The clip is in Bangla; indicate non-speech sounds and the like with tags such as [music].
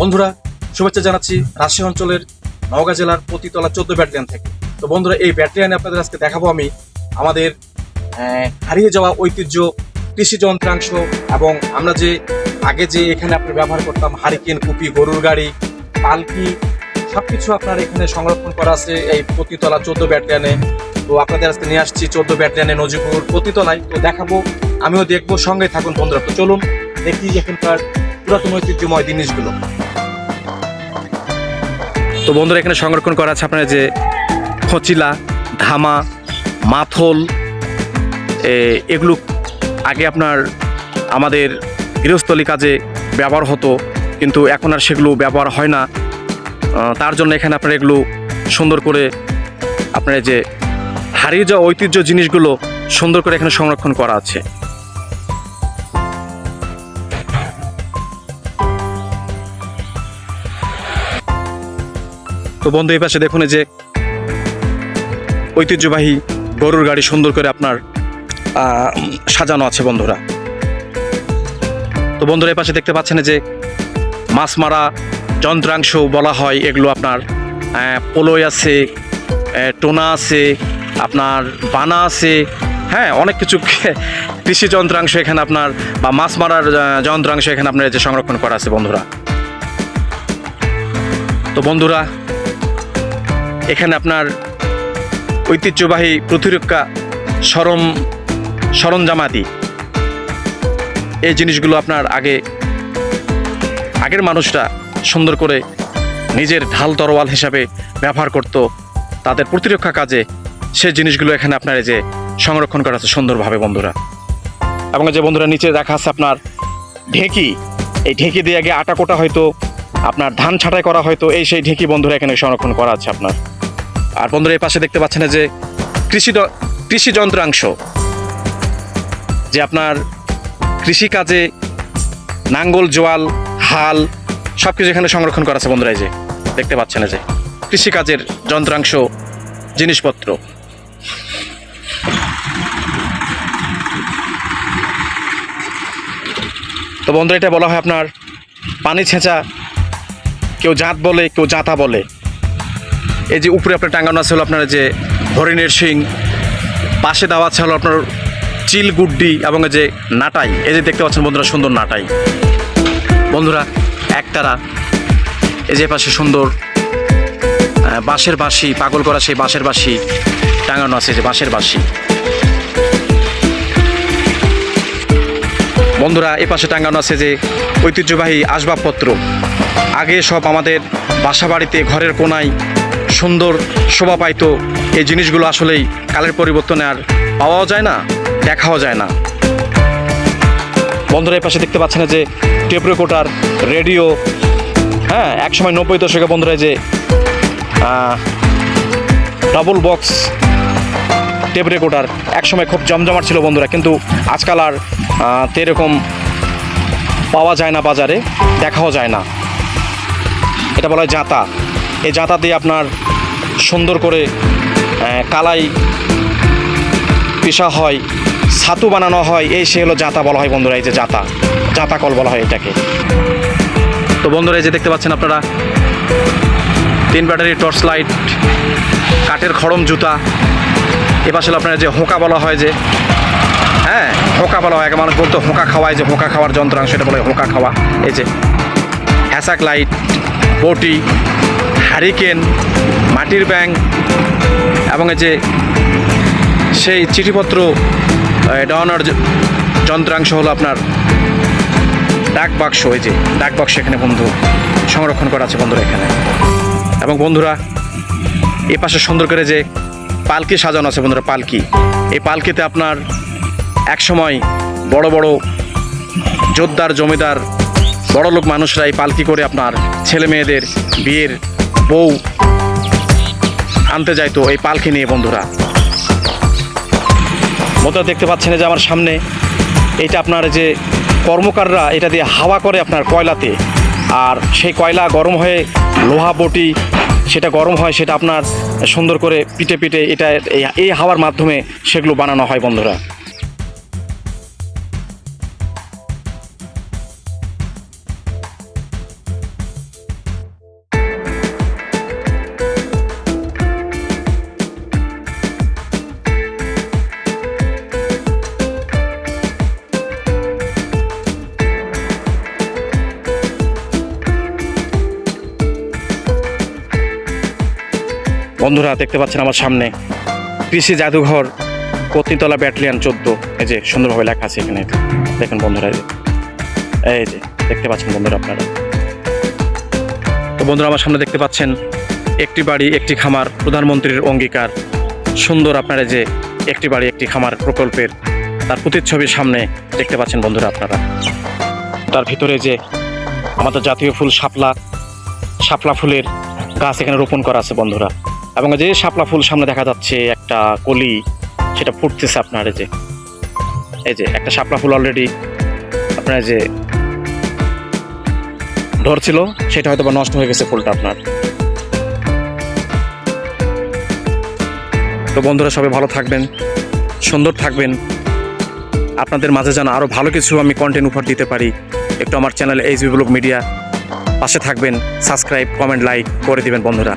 বন্ধুরা, শুভেচ্ছা জানাচ্ছি রাজশাহী অঞ্চলের নওগাঁ জেলার প্রতিতলা চোদ্দ ব্যাটালিয়ান থেকে। তো বন্ধুরা, এই ব্যাটালিয়ানে আপনাদের আজকে দেখাবো আমি আমাদের হারিয়ে যাওয়া ঐতিহ্য, কৃষি যন্ত্রাংশ এবং আমরা যে, আগে যে এখানে আপনি ব্যবহার করতাম হারিকেন, কুপি, গরুর গাড়ি, পালকি সব কিছু আপনার এখানে সংরক্ষণ করা আছে এই প্রতিতলা চোদ্দ ব্যাটালিয়ানে। তো আপনাদের আজকে নিয়ে আসছি চোদ্দ ব্যাটালিয়ানে নজিপুর প্রতিতলায় তো দেখাবো, আমিও দেখব, সঙ্গে থাকুন বন্ধুরা। তো চলুন, দেখি এখানকার পুরাতন ঐতিহ্যময় জিনিসগুলো। তো বন্ধুরা, এখানে সংরক্ষণ করা আছে আপনার যে খচিলা, ধামা, মাথল এগুলো আগে আপনার আমাদের গৃহস্থলী কাজে ব্যবহার হতো, কিন্তু এখন আর সেগুলো ব্যবহার হয় না। তার জন্য এখানে আপনার এগুলো সুন্দর করে আপনার যে হারিয়ে যাওয়া ঐতিহ্য জিনিসগুলো সুন্দর করে এখানে সংরক্ষণ করা আছে। তো বন্ধু, এই পাশে দেখুন যে ঐতিহ্যবাহী গরুর গাড়ি সুন্দর করে আপনার সাজানো আছে বন্ধুরা। তো বন্ধুরা, এই পাশে দেখতে পাচ্ছেন যে মাছ মারা যন্ত্রাংশ বলা হয়, এগুলো আপনার পোলই আছে টোনা আছে, আপনার বানা আছে হ্যাঁ অনেক কিছু [laughs] কৃষি যন্ত্রাংশ এখানে আপনার, বা মাছ মারার যন্ত্রাংশ এখানে আপনার যে সংরক্ষণ করা আছে বন্ধুরা। তো বন্ধুরা এখানে আপনার ঐতিহ্যবাহী প্রতিরক্ষা সরম, সরঞ্জামাদি। এই জিনিসগুলো আপনার আগে, আগের মানুষরা সুন্দর করে নিজের ঢাল তরোয়াল হিসাবে ব্যবহার করত। তাদের প্রতিরক্ষা কাজে সেই জিনিসগুলো এখানে আপনার যে সংরক্ষণ করা আছে সুন্দরভাবে, বন্ধুরা। এবং যে বন্ধুরা, নিচে দেখা আছে আপনার ঢেঁকি। এই ঢেঁকি দিয়ে আগে আটা কোটা হয়তো আপনার ধান ছাঁটাই করা হয়তো, এই সেই ঢেঁকি বন্ধুরা এখানে সংরক্ষণ করা আছে আপনার। আর বন্ধুরা, এই পাশে দেখতে পাচ্ছেন যে কৃষি কৃষি যন্ত্রাংশ, যে আপনার কৃষিকাজে নাঙ্গল, জোয়াল, হাল সব কিছু এখানে সংরক্ষণ করা আছে বন্ধুরা, এই যে দেখতে পাচ্ছেন যে কৃষিকাজের যন্ত্রাংশ, জিনিসপত্র। তো বন্ধুরা, এটা বলা হয় আপনার পানি ছেঁচা, কেউ জাত বলে, কেউ জাতা বলে। এই যে উপরে আপনার টাঙ্গানো আছে হলো আপনার যে হরিণের শিং, পাশে দেওয়া আছে হলো আপনার চিল গুড্ডি এবং যে নাটাই। এই যে দেখতে পাচ্ছেন বন্ধুরা সুন্দর নাটাই। বন্ধুরা, একতারা, এই যে পাশে সুন্দর বাঁশের বাঁশি, পাগল করা সেই বাঁশের বাঁশি টাঙানো আছে যে বাঁশের বাঁশি। বন্ধুরা, এ পাশে টাঙানো আছে যে ঐতিহ্যবাহী আসবাবপত্র। আগে সব আমাদের বাসা বাড়িতে ঘরের কোনায় সুন্দর শোভা পাইতো। এই জিনিসগুলো আসলেই কালের পরিবর্তনে আর পাওয়াও যায় না, দেখাও যায় না। বন্ধুরা, এই পাশে দেখতে পাচ্ছেন যে টেপ রেকর্ডার রেডিও। হ্যাঁ একসময় নব্বই দশকে বন্ধুরা যে ডবল বক্স টেপ রেকর্ডার একসময় খুব জমজমাট ছিল বন্ধুরা। কিন্তু আজকাল আর এরকম পাওয়া যায় না বাজারে, দেখাও যায় না। এটা বলা হয় জাঁতা এই জাঁতা দিয়ে আপনার সুন্দর করে কালাই পেশা হয়, ছাতু বানানো হয়, এই সে হলো জাঁতা বলা হয় বন্ধুরা, এই যে জাঁতা জাঁতা কল বলা হয় এটাকে। তো বন্ধুরা, এই যে দেখতে পাচ্ছেন আপনারা, তিন ব্যাটারি টর্চ লাইট, কাঠের খড়ম জুতা এবার ছিল আপনার যে হোঁকা বলা হয় যে হ্যাঁ হোঁকা বলা হয় এক মানুষ বলতো হোঁকা খাওয়ায় যে হোঁকা খাওয়ার যন্ত্রাংশ এটা বলা হোঁকা খাওয়া, এই যে, হ্যাসাক লাইট, বটি হ্যারিকেন মাটির ব্যাং এবং যে সেই চিঠিপত্র আহ, যন্ত্রাংশ হলো আপনার ডাক বাক্স এই যে ডাক বাক্স এখানে বন্ধু সংরক্ষণ করা আছে বন্ধুরা এখানে। এবং বন্ধুরা এ পাশে সুন্দর করে যে পালকি সাজানো আছে বন্ধুরা পালকি। এই পালকিতে আপনার এক সময় বড় বড় জোরদার জমিদার বড় লোক মানুষরা এই পালকি করে আপনার ছেলে মেয়েদের বিয়ের বউ আনতে যাইতো এই পালকি নিয়ে বন্ধুরা। বন্ধুরা দেখতে পাচ্ছেন যে আমার সামনে এটা আপনার যে কর্মকাররা, এটা দিয়ে হাওয়া করে আপনার কয়লাতে। আর সেই কয়লা গরম হয়ে লোহা বটি, সেটা গরম হয়, সেটা আপনার সুন্দর করে পিটে পিটে এটা এই- এই হাওয়ার মাধ্যমে সেগুলো বানানো হয় বন্ধুরা। বন্ধুরা, দেখতে পাচ্ছেন আমার সামনে কৃষি জাদুঘর, পত্নীতলা ব্যাটালিয়ান চোদ্দ। এই যে সুন্দরভাবে লেখা আছে এখানে। দেখেন বন্ধুরা, এই যে। দেখতে পাচ্ছেন বন্ধুরা আপনারা। তো বন্ধুরা, আমার সামনে দেখতে পাচ্ছেন একটি বাড়ি, একটি খামার, প্রধানমন্ত্রীর অঙ্গীকার। সুন্দর আপনারা যে একটি বাড়ি, একটি খামার প্রকল্পের তার প্রতিচ্ছবির সামনে দেখতে পাচ্ছেন বন্ধুরা আপনারা। তার ভিতরে যে আমাদের জাতীয় ফুল শাপলা শাপলা ফুলের গাছ এখানে রোপণ করা আছে বন্ধুরা। এবং যে শাপলা ফুল সামনে দেখা যাচ্ছে একটা কলি, সেটা ফুটতেছে আপনার এই যে এই যে একটা শাপলা ফুল অলরেডি আপনার যে ধরছিল, সেটা হয়তো বা নষ্ট হয়ে গেছে ফুলটা আপনার। তো বন্ধুরা সবাই ভালো থাকবেন, সুন্দর থাকবেন। আপনাদের মাঝে যেন আরও ভালো কিছু আমি কন্টেন্ট উপহার দিতে পারি, একটু আমার channel H B blog media পাশে থাকবেন সাবস্ক্রাইব কমেন্ট লাইক করে দিবেন বন্ধুরা।